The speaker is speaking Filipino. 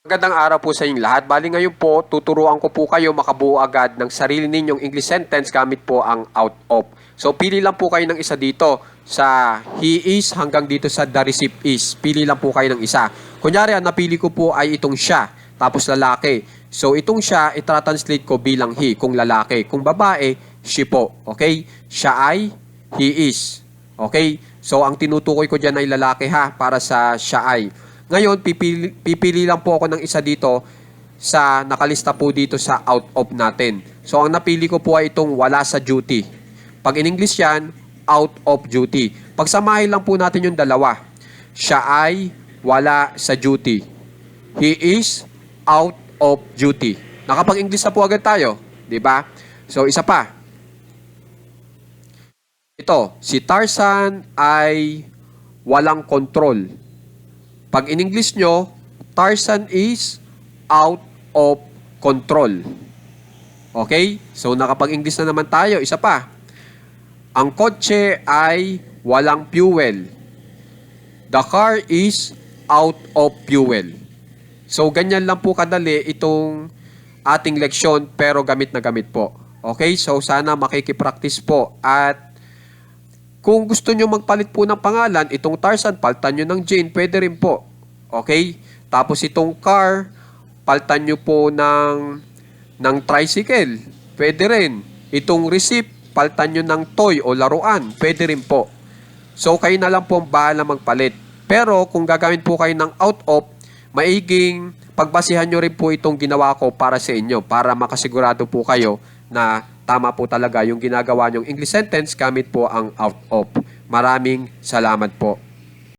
Magandang araw po sa inyong lahat. Bali ngayon po, tuturuan ko po kayo makabuo agad ng sarili ninyong English sentence gamit po ang out of. So, pili lang po kayo ng isa dito sa he is hanggang dito sa the receipt is. Pili lang po kayo ng isa. Kunyari, ang napili ko po ay itong siya, tapos lalaki. So, itong siya, itra-translate ko bilang he, kung lalaki. Kung babae, she po. Okay? Siya ay, he is. Okay? So, ang tinutukoy ko dyan ay lalaki ha, para sa siya ay. Ngayon, pipili, pipili lang po ako ng isa dito sa nakalista po dito sa out of natin. So, ang napili ko po ay itong wala sa duty. Pag in English yan, out of duty. Pagsamahin lang po natin yung dalawa. Siya ay wala sa duty. He is out of duty. Nakapag-English na po agad tayo. ba? So, isa pa. Ito, si Tarzan ay walang control. Pag in English nyo, Tarzan is out of control. Okay? So, nakapag-English na naman tayo. Isa pa. Ang kotse ay walang fuel. The car is out of fuel. So, ganyan lang po kadali itong ating leksyon pero gamit na gamit po. Okay? So, sana makikipractice po. At kung gusto nyo magpalit po ng pangalan, itong Tarzan, paltan nyo ng Jane, pwede rin po. Okay? Tapos itong car, paltan nyo po ng, ng tricycle. Pwede rin. Itong receipt, paltan nyo ng toy o laruan. Pwede rin po. So, kayo na lang po ang bahala magpalit. Pero, kung gagamit po kayo ng out of, maiging pagbasihan nyo rin po itong ginawa ko para sa inyo para makasigurado po kayo na tama po talaga yung ginagawa nyong English sentence gamit po ang out of. Maraming salamat po.